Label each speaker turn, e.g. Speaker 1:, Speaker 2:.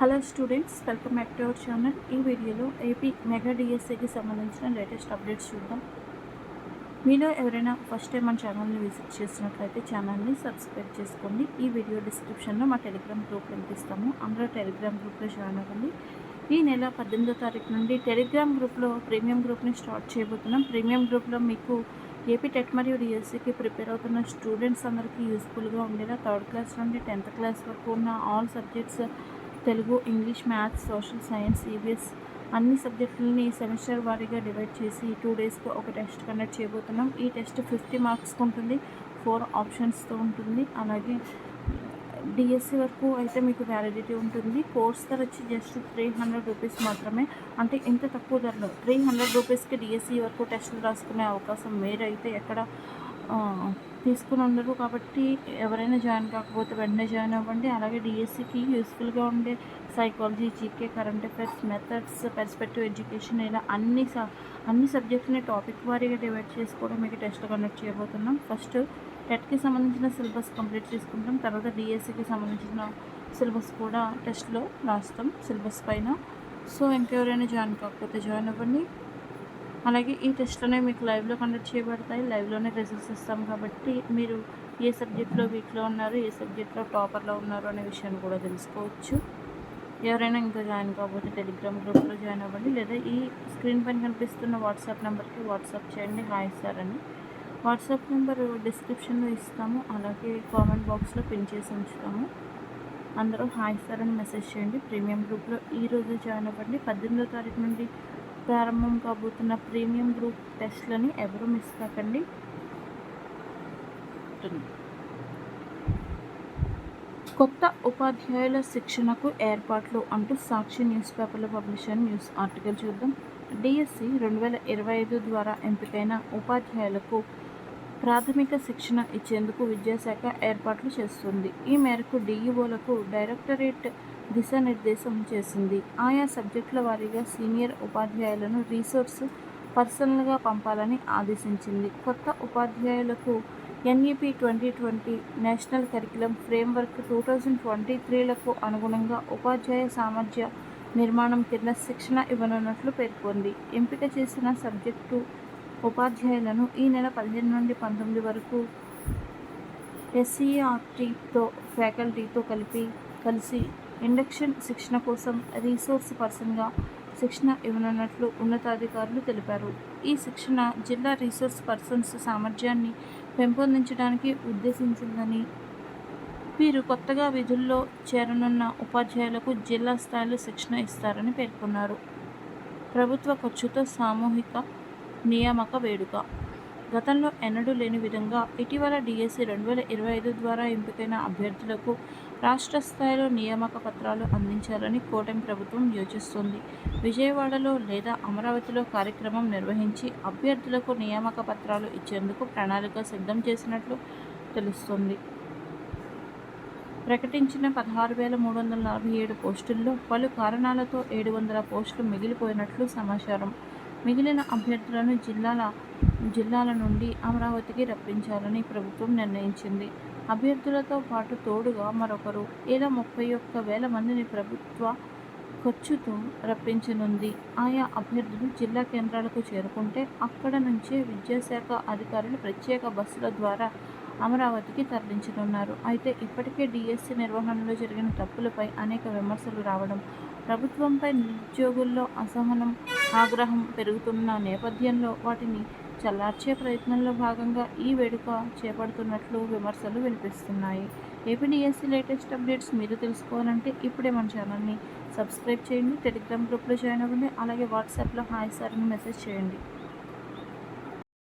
Speaker 1: Hello students welcome back to our channel ఈ వీడియోలో AP mega డిఎస్సికి సంబంధించిన లేటెస్ట్ అప్డేట్స్ చూద్దాం. మీలో ఎవరైనా ఫస్ట్ టైం మన ఛానల్ని విజిట్ చేసినట్లయితే ఛానల్ని సబ్స్క్రైబ్ చేసుకోండి. ఈ వీడియో డిస్క్రిప్షన్లో మా టెలిగ్రామ్ గ్రూప్ పంపిస్తాము అందులో టెలిగ్రామ్ గ్రూప్లో జాయిన్ అవ్వండి. ఈ నెల పద్దెనిమిదో తారీఖు నుండి టెలిగ్రామ్ గ్రూప్లో ప్రీమియం గ్రూప్ని స్టార్ట్ చేయబోతున్నాం. ప్రీమియం గ్రూప్లో మీకు ఏపీ టెట్ మరియు డిఎస్సికి ప్రిపేర్ అవుతున్న స్టూడెంట్స్ అందరికీ యూస్ఫుల్గా ఉండేలా థర్డ్ క్లాస్ నుండి టెన్త్ క్లాస్ వరకు ఉన్న all subjects Telugu English maths social science CBS అన్ని సబ్జెక్టులని సెమిస్టర్ వారీగా డివైడ్ చేసి టూ డేస్కి ఒక టెస్ట్ కండక్ట్ చేయబోతున్నాం. ఈ టెస్ట్ ఫిఫ్టీ మార్క్స్కి ఉంటుంది ఫోర్ ఆప్షన్స్తో ఉంటుంది. అలాగే డిఎస్సి వరకు అయితే మీకు వ్యాలిడిటీ ఉంటుంది. కోర్స్ ధర వచ్చి జస్ట్ త్రీ హండ్రెడ్ రూపీస్ మాత్రమే. అంటే ఇంత తక్కువ ధరలో త్రీ హండ్రెడ్ రూపీస్కి డిఎస్సి వరకు టెస్టులు రాసుకునే అవకాశం మీరైతే ఎక్కడ తీసుకుని ఉండరు. కాబట్టి ఎవరైనా జాయిన్ కాకపోతే వెంటనే జాయిన్ అవ్వండి. అలాగే డిఎస్సికి యూస్ఫుల్గా ఉండే psychology GK current affairs methods perspective education ఇలా అన్ని స అన్ని సబ్జెక్ట్స్ని టాపిక్ వారీగా డివైడ్ చేసి కూడా మీకు టెస్ట్ కండక్ట్ చేయబోతున్నాం. ఫస్ట్ టెట్కి సంబంధించిన సిలబస్ కంప్లీట్ చేసుకుంటాం. తర్వాత డిఎస్సికి సంబంధించిన సిలబస్ కూడా టెస్ట్లో రాస్తాం సిలబస్ పైన. సో ఇంకెవరైనా జాయిన్ కాకపోతే జాయిన్ అవ్వండి. అలాగే ఈ టెస్ట్లోనే మీకు లైవ్లో కండక్ట్ చేయబడతాయి. లైవ్లోనే రిజల్ట్స్ ఇస్తాం కాబట్టి మీరు ఏ సబ్జెక్ట్లో వీక్లో ఉన్నారు ఏ సబ్జెక్ట్లో టాపర్లో ఉన్నారు అనే విషయాన్ని కూడా తెలుసుకోవచ్చు. ఎవరైనా ఇంకా జాయిన్ కాకపోతే టెలిగ్రామ్ గ్రూప్లో జాయిన్ అవ్వండి. లేదా ఈ స్క్రీన్ పైన కనిపిస్తున్న వాట్సాప్ నెంబర్కి వాట్సాప్ చేయండి. హాయ్ సార్ అని. వాట్సాప్ నెంబర్ డిస్క్రిప్షన్లో ఇస్తాము. అలాగే కామెంట్ బాక్స్లో పిన్ చేసి ఉంచుతాము. అందరూ హాయ్ సార్ అని మెసేజ్ చేయండి. ప్రీమియం గ్రూప్లో ఈ రోజు జాయిన్ అవ్వండి. పద్దెనిమిదో తారీఖు నుండి ప్రారంభం కాబోతున్న ప్రీమియం గ్రూప్ టెస్ట్లని ఎవరు మిస్ కాకండి. కొత్త ఉపాధ్యాయుల శిక్షణకు ఏర్పాట్లు అంటూ సాక్షి న్యూస్ పేపర్లో పబ్లిష్ అయిన న్యూస్ ఆర్టికల్ చూద్దాం. డిఎస్సి రెండు వేల ఇరవై ఐదు ద్వారా ఎంపికైన ఉపాధ్యాయులకు ప్రాథమిక శిక్షణ ఇచ్చేందుకు విద్యాశాఖ ఏర్పాట్లు చేస్తుంది. ఈ మేరకు డిఈఓలకు డైరెక్టరేట్ దిశానిర్దేశం చేసింది. ఆయా సబ్జెక్టుల వారీగా సీనియర్ ఉపాధ్యాయులను రీసోర్స్ పర్సనల్గా పంపాలని ఆదేశించింది. కొత్త ఉపాధ్యాయులకు NEP twenty twenty national curriculum framework two thousand twenty త్రీలకు అనుగుణంగా ఉపాధ్యాయ సామర్థ్య నిర్మాణం కింద శిక్షణ ఇవ్వనున్నట్లు పేర్కొంది. ఎంపిక చేసిన సబ్జెక్టు ఉపాధ్యాయులను ఈ నెల పదిహేను నుండి పంతొమ్మిది వరకు ఎస్సీఆర్టీతో ఫ్యాకల్టీతో కలిపి కలిసి ఇండక్షన్ శిక్షణ కోసం రీసోర్స్ పర్సన్గా శిక్షణ ఇవ్వనున్నట్లు ఉన్నతాధికారులు తెలిపారు. ఈ శిక్షణ జిల్లా రీసోర్స్ పర్సన్స్ సామర్థ్యాన్ని పెంపొందించడానికి ఉద్దేశించిందని వీరు కొత్తగా విధుల్లో చేరనున్న ఉపాధ్యాయులకు జిల్లా స్థాయిలో శిక్షణ ఇస్తారని పేర్కొన్నారు. ప్రభుత్వ ఖర్చుతో సామూహిక నియామక వేడుక. గతంలో ఎన్నడూ లేని విధంగా ఇటీవల డిఎస్సి రెండు వేల ఇరవై ఐదు ద్వారా ఎంపికైన అభ్యర్థులకు రాష్ట్ర స్థాయిలో నియామక పత్రాలు అందించాలని కూటమి ప్రభుత్వం యోచిస్తుంది. విజయవాడలో లేదా అమరావతిలో కార్యక్రమం నిర్వహించి అభ్యర్థులకు నియామక పత్రాలు ఇచ్చేందుకు ప్రణాళిక సిద్ధం చేసినట్లు తెలుస్తుంది. ప్రకటించిన పదహారు వేల మూడు వందల నలభై ఏడు పోస్టుల్లో పలు కారణాలతో ఏడు వందల పోస్టులు మిగిలిపోయినట్లు సమాచారం. మిగిలిన అభ్యర్థులను జిల్లాల జిల్లాల నుండి అమరావతికి రప్పించాలని ప్రభుత్వం నిర్ణయించింది. అభ్యర్థులతో పాటు తోడుగా మరొకరు ఏదో ముప్పై ఒక్క వేల మందిని ప్రభుత్వ ఖర్చుతో రప్పించనుంది. ఆయా అభ్యర్థులు జిల్లా కేంద్రాలకు చేరుకుంటే అక్కడ నుంచే విద్యాశాఖ అధికారులు ప్రత్యేక బస్సుల ద్వారా అమరావతికి తరలించనున్నారు. అయితే ఇప్పటికే డిఎస్సి నిర్వహణలో జరిగిన తప్పులపై అనేక విమర్శలు రావడం ప్రభుత్వంపై నిరుద్యోగుల్లో అసహనం ఆగ్రహం పెరుగుతున్న నేపథ్యంలో వాటిని చల్లార్చే ప్రయత్నంలో భాగంగా ఈ వేడుక చేపడుతున్నట్లు విమర్శలు వినిపిస్తున్నాయి. ఏపీడిఎస్సీ లేటెస్ట్ అప్డేట్స్ మీరు తెలుసుకోవాలంటే ఇప్పుడే మన ఛానల్ని సబ్స్క్రైబ్ చేయండి టెలిగ్రామ్ గ్రూప్లో జాయిన్ అవ్వండి అలాగే వాట్సాప్లో హాయ్ సార్ అని మెసేజ్ చేయండి.